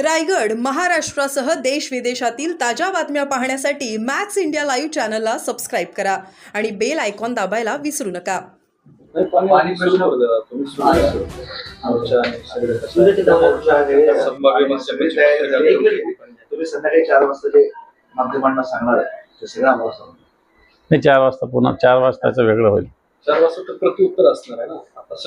रायगड महाराष्ट्रासह देश विदेशातील ताज्या बातम्या पाहण्यासाठी मॅक्स इंडिया लाईव्ह चॅनलला सबस्क्राईब करा आणि बेल आयकॉन दाबायला विसरू नका. नाही, चार वाजता पुन्हा चार वाजताचं वेगळं होईल. चार वाजता तर प्रत्युत्तर असणार आहे ना.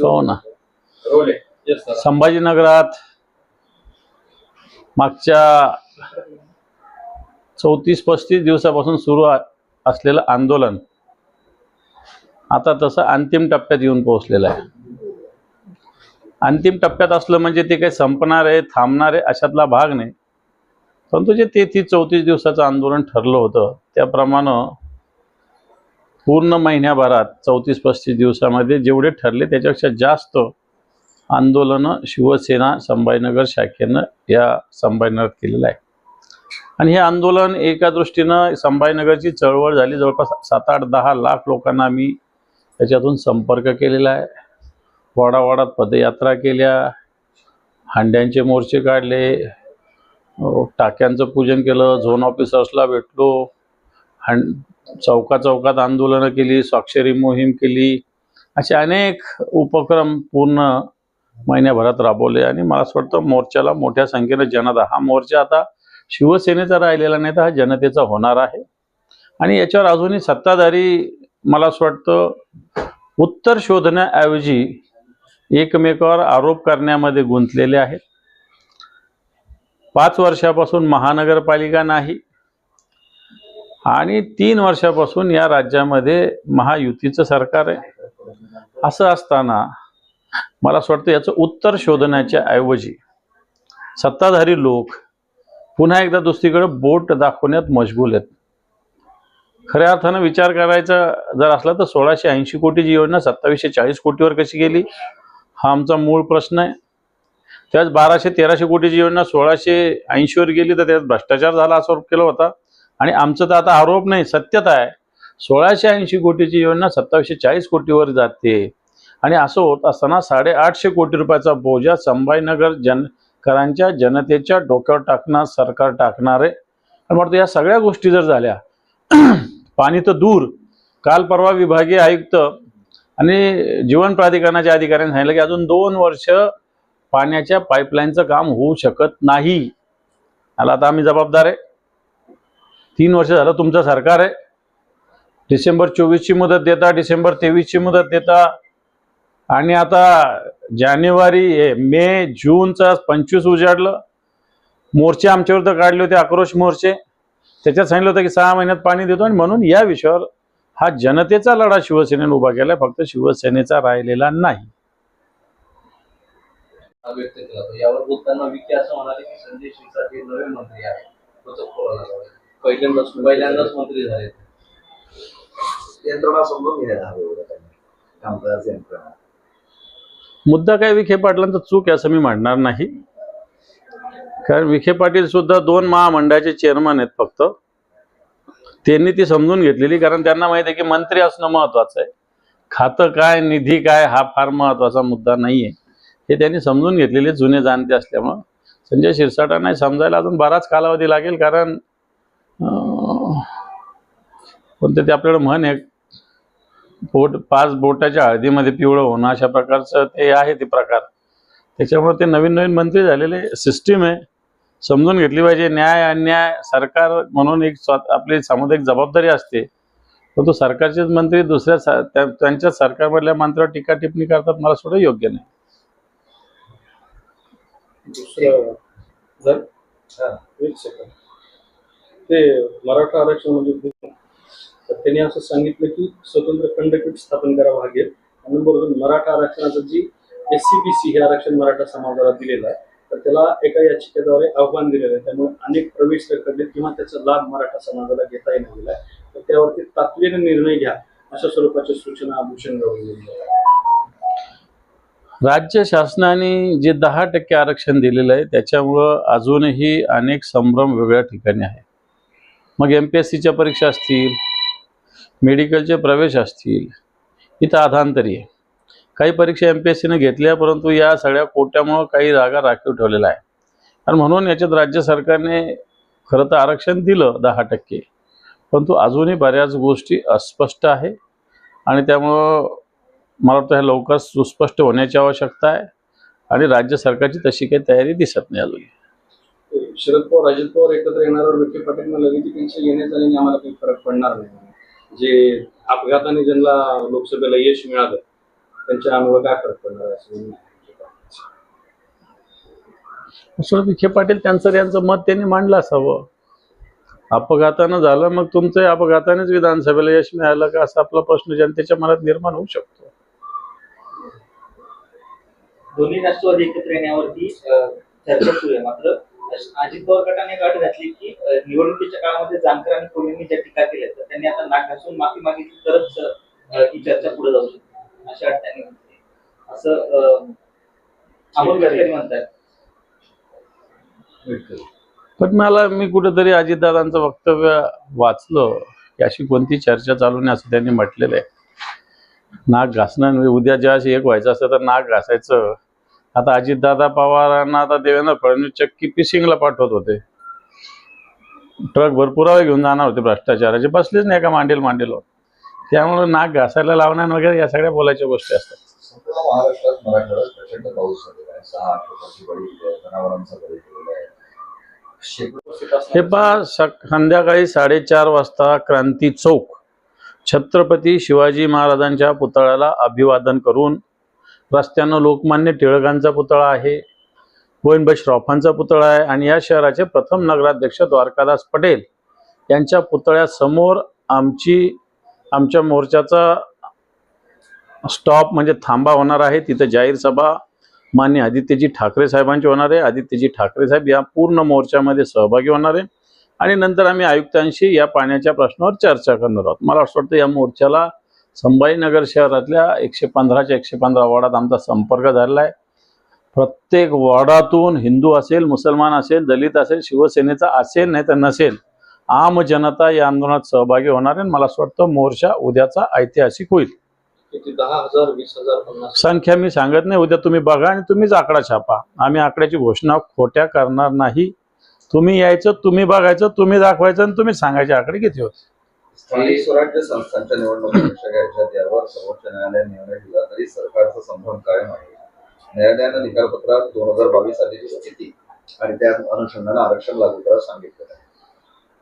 हो ना. संभाजीनगरात मागच्या चौतीस पस्तीस दिवसापासून सुरू असलेलं आंदोलन आता तसं अंतिम टप्प्यात येऊन पोहोचलेलं आहे. अंतिम टप्प्यात असलं म्हणजे ते काही संपणार आहे थांबणार आहे अशातला भाग नाही. परंतु जे तेहतीस चौतीस दिवसाचं आंदोलन ठरलं होतं त्याप्रमाणे पूर्ण महिन्याभरात चौतीस पस्तीस दिवसामध्ये जेवढे ठरले त्याच्यापेक्षा जास्त आंदोलनं शिवसेना संभाजीनगर शाखेनं या संभाजीनगरात केलेलं आहे. आणि हे आंदोलन एका दृष्टीनं संभाजीनगरची चळवळ झाली. जवळपास सात आठ दहा लाख लोकांना आम्ही त्याच्यातून संपर्क केलेला आहे. वाडावाडात पदयात्रा केल्या. हांड्यांचे मोर्चे काढले. टाक्यांचं पूजन केलं. झोन ऑफिसर्सला भेटलो. हां चौका चौकात आंदोलनं केली. स्वाक्षरी मोहीम केली. असे अनेक उपक्रम पूर्ण महिन्याभरात राबवले आणि मला असं वाटतं मोर्चाला मोठ्या संख्येनं जनता हा मोर्चा आता शिवसेनेचा राहिलेला नाही तर हा जनतेचा होणार आहे. आणि याच्यावर अजूनही सत्ताधारी मला असं वाटतं उत्तर शोधण्याऐवजी एकमेकावर आरोप करण्यामध्ये गुंतलेले आहेत. पाच वर्षापासून महानगरपालिका नाही. आणि तीन वर्षापासून या राज्यामध्ये महायुतीचं सरकार आहे. असं असताना मला असं वाटतं याचं उत्तर शोधण्याच्या ऐवजी सत्ताधारी लोक पुन्हा एकदा दुसरीकडे बोट दाखवण्यात मजबूल आहेत. खऱ्या अर्थानं विचार करायचा जर असला तर सोळाशे ऐंशी कोटीची योजना सत्तावीसशे चाळीस कोटीवर कशी गेली? हा आमचा मूळ प्रश्न आहे. त्याच बाराशे तेराशे कोटीची योजना सोळाशे ऐंशीवर गेली तर त्यात भ्रष्टाचार झाला असा आरोप केला होता. आणि आमचं तर आता आरोप नाही सत्यता आहे. सोळाशे ऐंशी कोटीची योजना सत्तावीसशे चाळीस कोटीवर जाते. आणि असं होत असताना साडेआठशे कोटी रुपयाचा बोजा संभाजीनगर जनकरांच्या जनतेच्या डोक्यावर टाकणार सरकार टाकणार आहे. आणि म्हणतो या सगळ्या गोष्टी जर झाल्या पाणी तर दूर. काल परवा विभागीय आयुक्त आणि जीवन प्राधिकरणाच्या अधिकाऱ्यांनी सांगितलं की अजून दोन वर्ष पाण्याच्या पाईपलाईनचं काम होऊ शकत नाही. याला आता आम्ही जबाबदार आहे. तीन वर्ष झालं तुमचं सरकार आहे. डिसेंबर चोवीसची मुदत देता डिसेंबर तेवीसची मुदत देता आणि आता जानेवारी मे जूनचा पंचवीस उजाडलं. मोर्चे आमच्यावर तर काढले होते आक्रोश मोर्चे. त्याच्यात सांगितलं होतं की सहा महिन्यात पाणी देतो आणि म्हणून या विषयावर हा जनतेचा लढा शिवसेनेने उभा केला फक्त शिवसेनेचा राहिलेला नाही. व्यक्त केला होता. यावर बोलताना विखे असं म्हणाले की संजय शिरसाट हे नवे मंत्री आहेत. तसं कोणाला लावलं. पहिल्यांदाच पहिल्यांदाच मंत्री झाले. यंत्रणा समजून घेण्यात हवं एवढं त्यांनी कामकाजाचं यंत्रणा. मुद्दा काय विखे पाटलांचा चूक आहे असं मी म्हणणार नाही. कारण विखे पाटील सुद्धा दोन महामंडळाचे चेअरमन आहेत फक्त. त्यांनी ती समजून घेतलेली कारण त्यांना माहिती आहे की मंत्री असणं महत्वाचं आहे. खातं काय निधी काय हा फार महत्त्वाचा मुद्दा नाही आहे हे त्यांनी समजून घेतलेले जुने जाणते असल्यामुळं. संजय शिरसाटांना समजायला अजून बराच कालावधी लागेल कारण कोणते ते आपल्याला म्हण आहे बोट पाच बोटाच्या हळदीमध्ये पिवळं होणं अशा प्रकारचं ते आहे ते प्रकार. त्याच्यामुळे ते नवीन नवीन मंत्री झालेले सिस्टीम आहे. समजून घेतली पाहिजे न्याय अन्याय सरकार म्हणून एक आपली सामुदायिक जबाबदारी असते. परंतु सरकारचेच मंत्री दुसऱ्या सा- त्यांच्या सरकारमधल्या मंत्र्यावर टीका टिप्पणी करतात मला सुद्धा योग्य नाही. दुसरं ते मराठा आरक्षण म्हणजे तर त्यांनी असं सांगितलं की स्वतंत्र खंडपीठ स्थापन करावं लागेल. आणि बरोबर मराठा आरक्षणाचं G S C B C हे आरक्षण मराठा समाजाला दिलेलं आहे तर त्याला एका याचिकेद्वारे आव्हान दिलेलं आहे. त्यामुळे अनेक प्रवेश रखडले किंवा त्याचा लाभ मराठा समाजाला घेता येणार गेला आहे तर त्यावरती तातडीने निर्णय घ्या अशा स्वरूपाच्या सूचना भूषण राज्य शासनाने जे दहा टक्के आरक्षण दिलेलं आहे त्याच्यामुळं अजूनही अनेक संभ्रम वेगळ्या ठिकाणी आहे मग एम पी एस सीच्या परीक्षा असतील मेडिकलचे प्रवेश असतील. इथं आधांतरी आहे. काही परीक्षा एम पी एस सीने घेतल्या परंतु या सगळ्या कोट्यामुळं काही जागा राखीव ठेवलेल्या आहे आणि म्हणून याच्यात राज्य सरकारने खरं तर आरक्षण दिलं दहा टक्के. परंतु अजूनही बऱ्याच गोष्टी अस्पष्ट आहे. आणि त्यामुळं मला वाटतं हे लवकर सुस्पष्ट होण्याची आवश्यकता आहे. आणि राज्य सरकारची तशी काही तयारी दिसत नाही अजून शरद पवार अजित पवार एकत्र येणार विखे पाटील म्हणाले की त्यांच्या येण्या आम्हाला काही फरक पडणार नाही. जे अपघाताने ज्यांना लोकसभेला यश मिळालं त्यांच्यामुळे काय फरक पडणार असं. असं विखे पाटील त्यांचं त्यांचं मत त्यांनी मांडलं असावं. अपघातानं झालं मग तुमचं अपघातानेच विधानसभेला यश मिळालं का? असा आपला प्रश्न जनतेच्या मनात निर्माण होऊ शकतो. दोन्ही राष्ट्रवादी एकत्र येण्यावरती चर्चा सुरू आहे मात्र. अजित पवार गटाने गाठ घातली की निवडणुकीच्या काळामध्ये जानकर आणि कोल्हेंनी ज्या टीका केल्या तर त्यांनी आता नाक घासून माफी मागितली तरच ही चर्चा पुढे जाऊ शकते अशी अट त्यांनी म्हटली असं अमोल गडकरी म्हणतात. पण मला मी कुठेतरी अजितदादांचं वक्तव्य वाचलं की अशी कोणती चर्चा चालू नाही असं त्यांनी म्हटलेलं आहे. नाक घासणं उद्या ज्या एक व्हायचं असतं तर नाक घासायचं. आता अजितदादा पवारांना आता देवेंद्र फडणवीस चक्की पिसिंगला पाठवत होते. ट्रक भर पुरावे घेऊन जाणार होते भ्रष्टाचाराचे. बसलेच नाही का मांडेल मांडेल त्यामुळे नाक घासायला लावणं वगैरे या सगळ्या बोलायच्या गोष्टी असतात. संपूर्ण महाराष्ट्रात मराठवाड्यात प्रचंड पाऊस झालेला आहे. सहा आठ लोकांची बळी दिली आहे. जनावरांचा बळी दिलेला आहे. शेकडो हे पहा संध्याकाळी साडेचार वाजता क्रांती चौक. छत्रपती शिवाजी महाराजांच्या पुतळ्याला अभिवादन करून रस्त्यानं लोकमान्य टिळकांचा पुतळा आहे गोविंदभाई श्रॉफांचा पुतळा आहे आणि या शहराचे प्रथम नगराध्यक्ष द्वारकादास पटेल यांच्या पुतळ्यासमोर आमची आमच्या मोर्चाचा स्टॉप म्हणजे थांबा होणार आहे. तिथं जाहीर सभा मान्य आदित्यजी ठाकरे साहेबांची होणार आहे. आदित्यजी ठाकरे साहेब या पूर्ण मोर्चामध्ये सहभागी होणार आहे. आणि नंतर आम्ही आयुक्तांशी या पाण्याच्या प्रश्नावर चर्चा करणार आहोत. मला असं वाटतं या मोर्चाला संभाजीनगर शहरातल्या एकशे पंधराच्या एकशे पंधरा वॉर्डात आमचा संपर्क झालेला आहे. प्रत्येक वॉर्डातून हिंदू असेल मुसलमान असेल दलित असेल शिवसेनेचा असेल नाही तर नसेल आम जनता या आंदोलनात सहभागी होणार आहे आणि मला असं वाटतं मोर्चा उद्याचा ऐतिहासिक होईल. संख्या मी सांगत नाही. उद्या तुम्ही बघा आणि तुम्हीच आकडा छापा. आम्ही आकड्याची घोषणा खोट्या करणार नाही. तुम्ही यायचं तुम्ही बघायचं तुम्ही दाखवायचं आणि तुम्ही सांगायचे आकडे किती होते? स्थानिक स्वराज्य संस्थांच्या निवडणुकीपेक्षा घ्यायच्या त्यावर सर्वोच्च न्यायालयाने निर्णय दिला तरी सरकारचा संभ्रम कायम आहे. न्यायालयानं निकालपत्रात दोन हजार बावीस सालीची स्थिती आणि त्या अनुषंगानं आरक्षण लागू करायला सांगितलं आहे.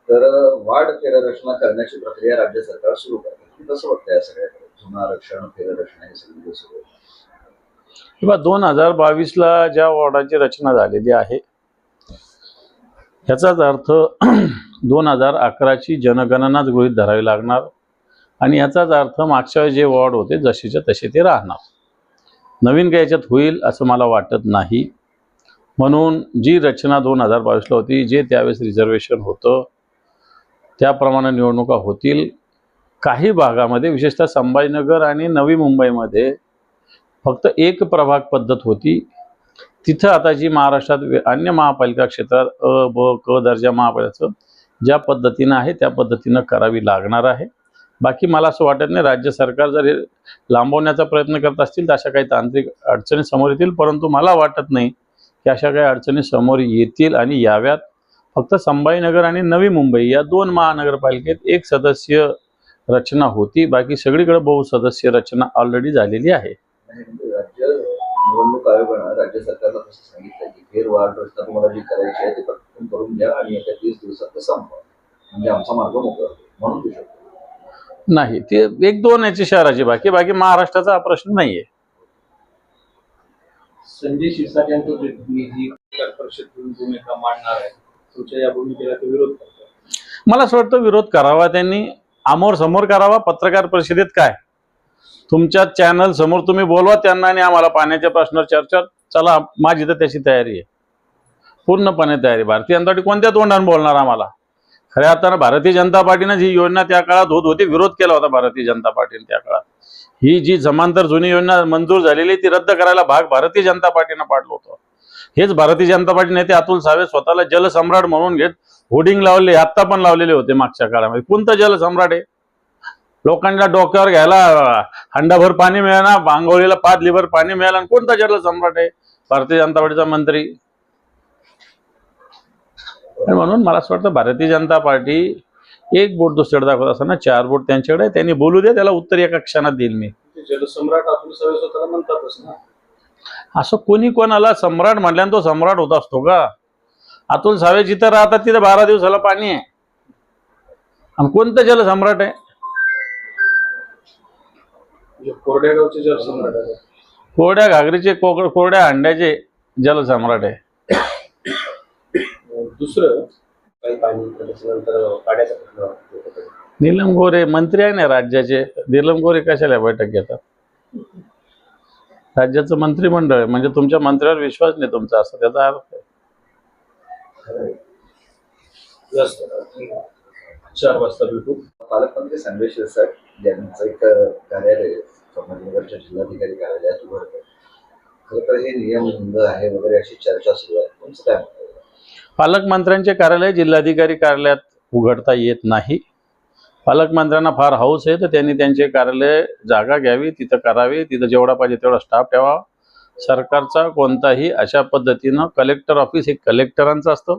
तर वाढ फेररचना करण्याची प्रक्रिया राज्य सरकार सुरू करते. तसं वाटतं या सगळ्याकडे? जुनं आरक्षण फेररचना हे सगळी सुरू किंवा दोन हजार बावीसला ज्या वॉर्डाची रचना झालेली आहे याचाच अर्थ दोन हजार अकराची जनगणनाच गृहीत धरावी लागणार. आणि याचाच अर्थ मागच्या जे वॉर्ड होते जसेच्या तसे ते राहणार. नवीन काय याच्यात होईल असं मला वाटत नाही. म्हणून जी रचना दोन हजार बावीसला होती जे त्यावेळेस रिझर्वेशन होतं त्याप्रमाणे निवडणुका होतील. काही भागामध्ये विशेषतः संभाजीनगर आणि नवी मुंबईमध्ये फक्त एक प्रभाग पद्धत होती. तिथं आता जी महाराष्ट्रात अन्य महापालिका क्षेत्रात अ ब क दर्जा महापालिकाचं ज्या पद्धतीनं आहे त्या पद्धतीनं करावी लागणार आहे. बाकी मला असं वाटत नाही राज्य सरकार जर हे लांबवण्याचा प्रयत्न करत असतील तर अशा काही तांत्रिक अडचणी समोर येतील. परंतु मला वाटत नाही की अशा काही अडचणी समोर येतील आणि याव्यात. फक्त संभाजीनगर आणि नवी मुंबई या दोन महानगरपालिकेत एक सदस्य रचना होती. बाकी सगळीकडे बहुसदस्य रचना ऑलरेडी झालेली आहे. निवडणूक आयोगानं राज्य सरकारला तसं सांगितलं की फेर वाढ रचना तुम्हाला जी करायची आहे ते पटकन करून घ्या आणि येत्या तीस दिवसात ते संपवा. म्हणजे आमचा मार्ग मोकळा म्हणून देऊ शकतो नाही ते एक दोन याची शहराची बाकी बाकी महाराष्ट्राचा हा प्रश्न नाही आहे संजय शिरसाट यांचं जे तुम्ही जी पत्रकार परिषद घेऊन भूमिका मांडणार आहे तुमच्या या भूमिकेला ते विरोध करतो मला असं वाटतं विरोध करावा त्यांनी. आमोर समोर करावा. पत्रकार परिषदेत काय? तुमच्या चॅनल समोर तुम्ही बोलवा त्यांना आणि आम्हाला पाण्याच्या प्रश्नावर चर्चा चला माझी तर त्याची तयारी आहे. पूर्णपणे तयारी. भारतीय जनता पार्टी कोणत्या तोंडाने बोलणार आम्हाला? खऱ्या अर्थानं भारतीय जनता पार्टीनं जी योजना त्या काळात होत होती विरोध केला होता भारतीय जनता पार्टीने त्या काळात. ही जी जमांतर जुनी योजना मंजूर झालेली ती रद्द करायला भाग भारतीय जनता पार्टीनं पाडलं होतं. हेच भारतीय जनता पार्टी नेते अतुल सावे स्वतःला जलसम्राट म्हणून घेत होर्डिंग लावले आत्ता पण लावलेले होते मागच्या काळामध्ये. कोणतं जलसम्राट आहे? लोकांना डोक्यावर घ्यायला हंडाभर पाणी मिळालं आंघोळीला पाच लिभर पाणी मिळालं आणि कोणता जलसम्राट आहे? भारतीय जनता पार्टीचा मंत्री. म्हणून मला असं वाटतं भारतीय जनता पार्टी एक बोट दुसऱ्याकडे दाखवत असताना चार बोट त्यांच्याकडे. त्यांनी बोलू दे त्याला उत्तर एका क्षणात देईल मी. असं कोणी कोणाला सम्राट म्हटल्यानं तो सम्राट होत असतो का? अतुल सावे जिथं राहतात तिथं बारा दिवसाला पाणी आहे. आणि कोणतं जलसम्राट आहे? म्हणजे कोरड्या गावचे जलसम्राट आहे कोरड्या घागरीचे कोकड कोरड्या अंड्याचे जलसम्राट आहे. दुसरं काही पाणी त्याच्यानंतर पाण्याचा प्रश्न होता. नीलम गोरे मंत्री आहे ना राज्याचे? नीलम गोरे कशाला बैठक घेतात? राज्याचं मंत्रिमंडळ आहे म्हणजे तुमच्या मंत्र्यावर विश्वास नाही तुमचा असं त्याचा अर्थ आहे. जास्त चार वाजता भेटू. पालकमंत्री संजय शिरसाट यांचं एक कार्यालय आहे, संभाजीनगरच्या जिल्हाधिकारी कार्यालयात उघडतं खरं तर हे नियम आहे वगैरे अशी चर्चा सुरू आहे. तुमचं काय? पालकमंत्र्यांचे कार्यालय जिल्हाधिकारी कार्यालयात उघडता येत नाही. पालकमंत्र्यांना फार हौस आहे तर त्यांनी त्यांचे कार्यालय जागा घ्यावी तिथं करावी तिथं जेवढा पाहिजे तेवढा स्टाफ ठेवा. सरकारचा कोणताही अशा पद्धतीनं कलेक्टर ऑफिस हे कलेक्टरांचं असतं.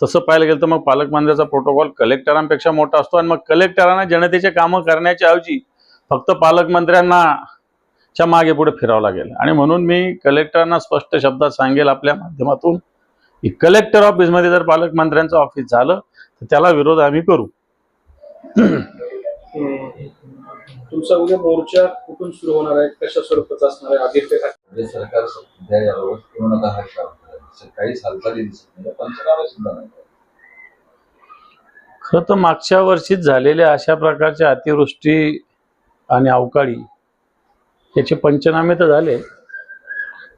तसं पाहायला गेलं तर मग पालकमंत्र्याचा प्रोटोकॉल कलेक्टरांपेक्षा मोठा असतो आणि मग कलेक्टरांना जनतेचे कामं करण्याच्या ऐवजी फक्त पालकमंत्र्यांना च्या मागे पुढे फिरावं लागेल. आणि म्हणून मी कलेक्टरांना स्पष्ट शब्दात सांगेल आपल्या माध्यमातून की कलेक्टर ऑफिसमध्ये जर पालकमंत्र्यांचं ऑफिस झालं तर त्याला विरोध आम्ही करू. तुमचा उद्या मोर्चा कुठून सुरू होणार आहे? कशा स्वरूपाचा असणार आहे? आदित्य ठाकरे सरकार काहीच हालचाली दिसत नाही. पंचनामे सुद्धा नाही. खरं तर मागच्या वर्षीच झालेल्या अशा प्रकारच्या अतिवृष्टी आणि अवकाळी याचे पंचनामे तर झाले.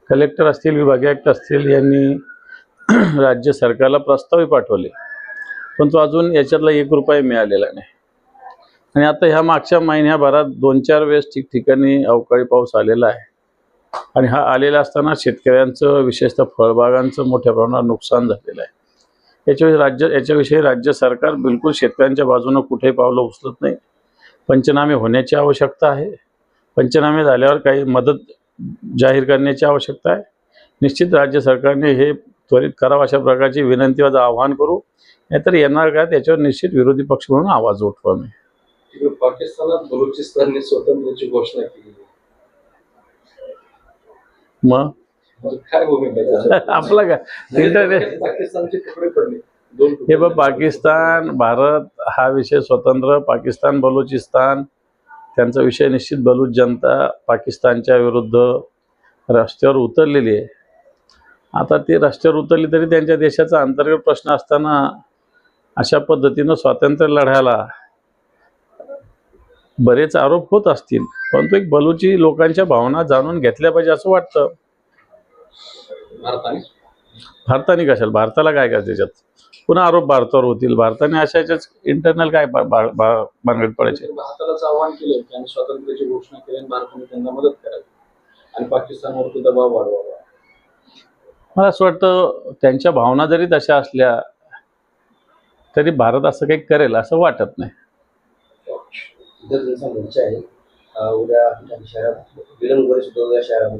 कलेक्टर असतील विभागीय आयुक्त असतील यांनी राज्य सरकारला प्रस्तावही पाठवले. पण तो अजून याच्यातला एक रुपया मिळालेला नाही. आणि आता ह्या मागच्या महिन्याभरात दोन चार वेळेस ठिकठिकाणी अवकाळी पाऊस आलेला आहे. आणि हा आलेला असताना शेतकऱ्यांचं विशेषतः फळबागांचं मोठ्या प्रमाणात नुकसान झालेलं आहे. याच्याविषयी राज्य याच्याविषयी राज्य सरकार बिलकुल शेतकऱ्यांच्या बाजूनं कुठेही पावलं उचलत नाही. पंचनामे होण्याची आवश्यकता आहे. पंचनामे झाल्यावर काही मदत जाहीर करण्याची आवश्यकता आहे. निश्चित राज्य सरकारने हे त्वरित करावं अशा प्रकारची विनंती व आवाहन करू. नाहीतर येणार काय त्याच्यावर निश्चित विरोधी पक्ष म्हणून आवाज उठवा मी. पाकिस्तानात बलुचिस्तानने स्वतंत्रची घोषणा केली. मग? काय? आपला काय हे बघ पाकिस्तान भारत हा विषय स्वतंत्र. पाकिस्तान बलुचिस्तान त्यांचा विषय निश्चित बलूच जनता पाकिस्तानच्या विरुद्ध रस्त्यावर उतरलेली आहे. आता ते रस्त्यावर उतरली तरी त्यांच्या देशाचा अंतर्गत प्रश्न असताना अशा पद्धतीनं स्वातंत्र्य लढ्याला बरेच आरोप होत असतील परंतु एक बलुची लोकांच्या भावना जाणून घेतल्या पाहिजे असं वाटतं. भारताने? भारताने कशाला? भारताला काय करायचं त्याच्यात? पुन्हा आरोप भारतावर होतील. भारताने अशा याच्याच इंटरनल काय भानगड पडायचे? भारतालाच आव्हान केलं त्यांनी स्वातंत्र्याची घोषणा केली आणि भारताने त्यांना मदत करावी. आणि पाकिस्तानवरती दबाव वाढवावा. मला असं वाटतं त्यांच्या भावना जरी तशा असल्या तरी भारत असं काही करेल असं वाटत नाही. इथं तुमचा मोर्चा आहे अं, उद्या ठिकाणी शहरात विलंब वगैरे सुद्धा उद्या शहरामध्ये